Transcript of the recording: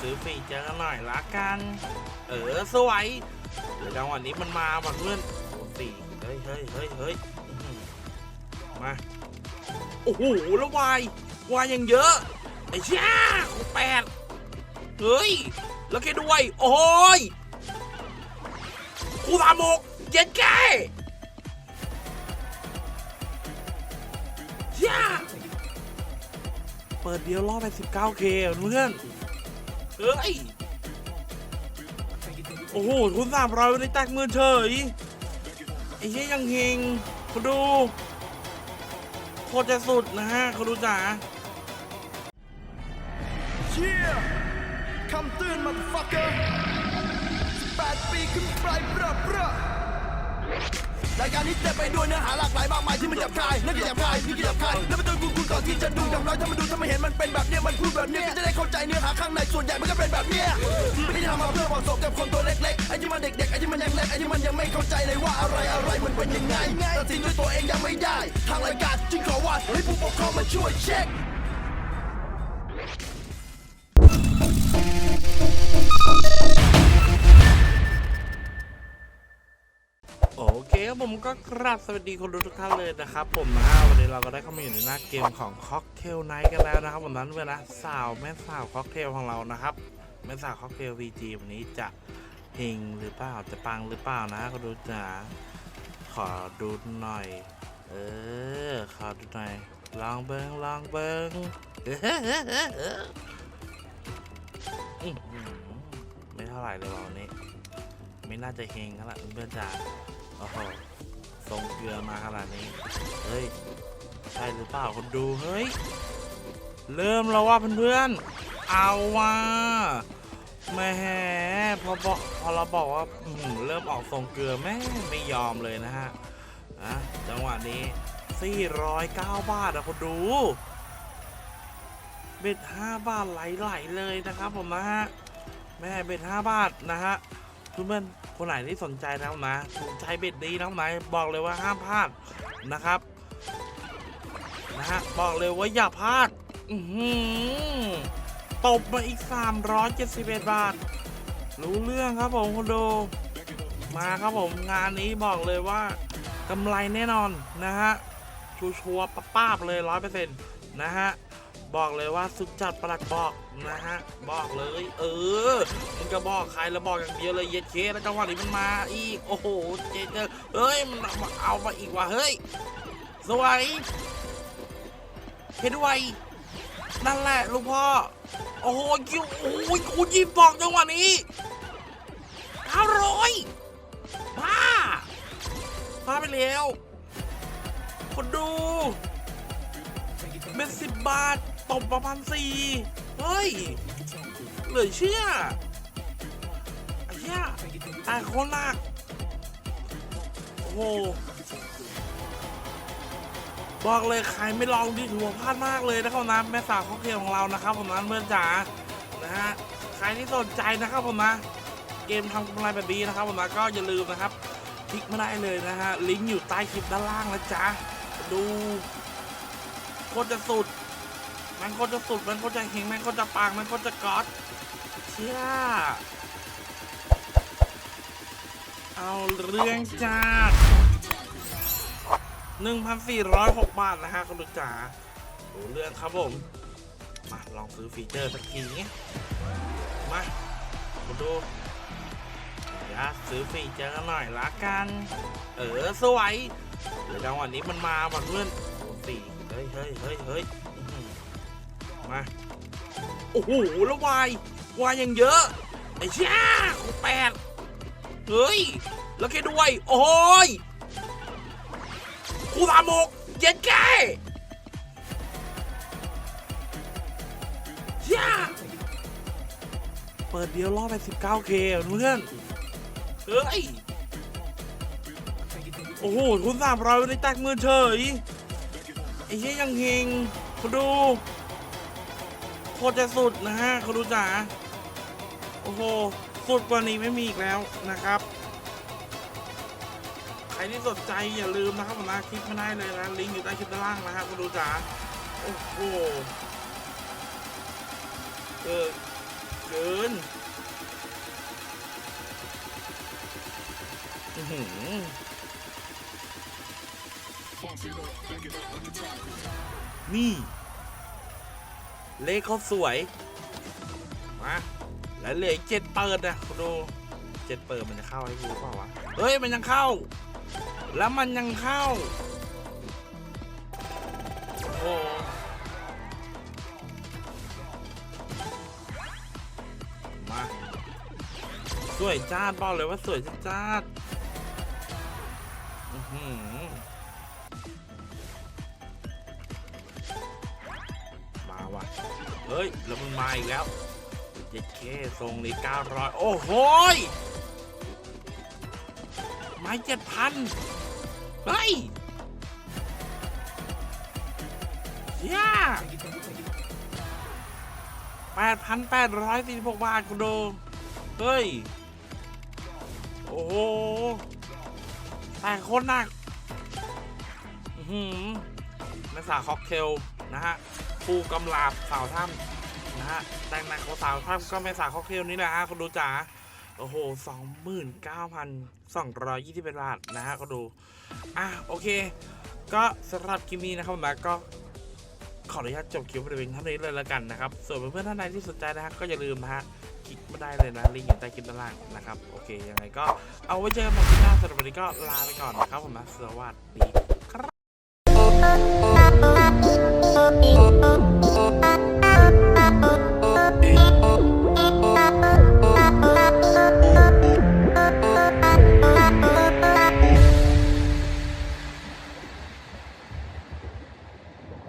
ซื้อฟรีเจอกันหน่อยละกัน เออสวยเดี๋ยวจังหวะนี้มันมาว่ะเพื่อนสี่เฮ้ยเฮ้ยเฮ้ยเฮ้ยมาโอ้โหแล้ววายวายยังเยอะไอ้เชี่ยของแปดเฮ้ยแล้วแค่ด้วย โอ้ยคูสามหกเจ็ดแก่เชี่ยเปิดเดียวรอบไป 19k อะเพื่อน เฮ้ย โอ้โหทุนสามร้อยไม่แตกมือเฉยไอ้เหี้ยยังเฮงคุณดู โคตรจะสุดนะฮะคุณดูจ๋าเชี่ยคำเตือนมาฟักเกอร์แปดปีขึ้นไปเบรอเบรอ รายการนี้เต็มไปด้วยเนื้อหาหลากหลายมากมายที่มันหยาบคายนั่นก็หยาบคายนี่ก็หยาบคายแล้วมันต้องกูกูก่อนที่จะดูอย่างน้อยถ้ามันดูถ้ามันเห็นมันเป็นแบบเนี้ยมันพูดแบบเนี้ยก็จะได้เข้าใจเนื้อหาข้างในส่วนใหญ่มันก็เป็นแบบเนี้ยไม่ได้ทำมาเพื่อเหมาะสมกับคนตัวเล็กๆไอ้ที่มันเด็กๆไอ้ที่มันยังเล็กไอ้ที่มันยังไม่เข้าใจเลยว่าอะไรอะไรมันเป็นยังไงตัดสินด้วยตัวเองยังไม่ได้ ทางรายการจึงขอว่าให้ผู้ปกครองมาช่วยเช็ค ครับผมก็กราบสวัสดีคนดูทุกท่านเลยนะครับผมนะวันนี้เราก็ได้เข้ามาอยู่ในหน้าเกมของค็อกเทลไนท์กันแล้วนะครับวันนั้นเวลาสาวแม่สาวค็อกเทลของเรานะครับแม่สาวค็อกเทล VG วันนี้จะเฮงหรือเปล่าจะปังหรือเปล่านะก็ดูจ๋าขอดูหน่อย เออขอดูหน่อยลองเบิงลองเบิงอื้อหือไม่เท่าไหร่เลยวันนี้ไม่น่าจะเฮงแล้วล่ะเพื่อนจ๋า โอ้โหทรงเกลือมาขนาดนี้ เฮ้ย ใช่หรือเปล่าคนดู เฮ้ย เริ่มแล้วว่าเพื่อนๆ เอาว่าแม่พอบอกพอเราบอกว่าเริ่มออกทรงเกลือแม่ไม่ยอมเลยนะฮะอะจังหวะนี้ 409 บาทอะคนดูเบ็ด5บาทไหลๆเลยนะครับผมนะฮะแม่เบ็ด5บาทนะฮะ เพื่อนๆคนไหนที่สนใจนะครับนะถูกใจเบ็ดดีนะครับนะบอกเลยว่าห้ามพลาดนะครับนะฮะบอกเลยว่าอย่าพลาดอือหือตบมาอีก 371 บาท รู้เรื่องครับผมคุณดูมาครับผมงานนี้บอกเลยว่ากำไรแน่นอนนะฮะชัวร์ๆป้าบเลยร้อยเปอร์เซ็นต์นะฮะ บอกเลยว่าสุดจัดประหลัดบอกนะฮะบอกเลย เออมึงจะบอกใครแล้วบอกอย่างเดียวเลยเย็ดเคแล้วจังหวะนี้มันมาอีกโอ้โหเจเจอเฮ้ยมันเอามาเอามาอีกว่ะเฮ้ยสวยเห็นด้วยนั่นแหละลูกพ่อโอ้โหคิวโอ้ยกูยิบบอกจังหวะนี้เก้าร้อยบ้าบ้าไปแล้วคนดูเป็นสิบบาท ตบประพันสี่เฮ้ย เหลือเชื่อไอ้เหี้ยตายคนหนักโอ้โห บอกเลยใครไม่ลองดิถือว่าพลาดมากเลยนะครับนะแม่สาวข้าวเคียของเรานะครับผมนั้นเพื่อนจ๋า นะฮะ ใครที่สนใจนะครับผมนะ เกมทำกำไรแบบนี้นะครับผมนะก็อย่าลืมนะครับ คลิกมาได้เลยนะฮะ ลิงก์อยู่ใต้คลิปด้านล่างนะจ๊ะ ดูโคตรจะสุด มันโคตรจะสุด มันโคตรจะเฮงมันโคตรจะปัง มันโคตรจะก๊อตเชี่ยเอาเรื่องจ้า1,406 บาทนะฮะคุณลูกจ๋าดูเรื่องครับผม มาลองซื้อฟีเจอร์สักทีเนี้ยมาคุณดูเดี๋ยวซื้อฟีเจอร์กันหน่อยละกัน เออสวยเดี๋ยวจังหวะนี้มันมาว่ะเพื่อนสี่เฮ้ยเฮ้ยเฮ้ยเฮ้ย มา โอ้โห แล้ววาย วายยังเยอะ ไอ้เชี่ยของแปดเฮ้ย แล้วแค่ด้วย โอ้ยคูสามหกเจ็ดแก่เชี่ยเปิดเดียวรอบไป 19k อะเพื่อน เฮ้ย โอ้โหทุนสามร้อยวันนี้แตกมือเฉย ไอ้เหี้ยยังเฮงคุณดู โคตรจะสุดนะฮะคุณดูจ๋าโอ้โหสุดกว่านี้ไม่มีอีกแล้วนะครับ ใครที่สนใจอย่าลืมนะครับผมนะคลิปไม่ได้เลยนะลิงก์อยู่ใต้คลิปด้านล่างนะฮะคุณดูจ๋าโอ้โหเออเกินอือหือนี่ เลขเขาสวยมาแล้วเหลืออีกเจ็ดเปิดนะคุณดูเจ็ดเปิดมันจะเข้าให้กูเปล่าวะเฮ้ยมันยังเข้า แล้วมันยังเข้าโอ้โหมาสวยจ้าดบอกเลยว่าสวยจ้าดอือหือ ฮ้ย แล้วมึงมาอีกแล้วเจ็ดเคทรงนี้เก้าร้อยโอ้โหไม้เจ็ดพันเฮ้ยย่าแปดพันแปดร้อยสี่สิบหกบาทกูดูเฮ้ย โอ้โหแต่คตรหนัก อือหือนักษาค็อกเทล นะฮะ ผู้กำลาบสาวถ้ำนะฮะแต่งหนักของสาวถ้ำก็เป็นสาวค็อกเทลนี่แหละฮะคุณดูจ๋าโอ้โหสองหมื่นเก้าพันสองร้อยยี่สิบเอ็ดบาทนะฮะก็ดู อะโอเค ก็สำหรับคลิปนี้นะครับผมนะก็ขออนุญาตจบคลิปบริเวณเท่านี้เลยแล้วกันนะครับ ส่วนเพื่อนๆท่านใดที่สนใจนะฮะก็อย่าลืมนะฮะคลิกมาได้เลยนะลิงก์อยู่ใต้คลิปด้านล่างนะครับ โอเค ยังไงก็เอาไว้เจอกันใหม่คลิปหน้าสำหรับวันนี้ก็ลาไปก่อนนะครับผมนะสวัสดีครับ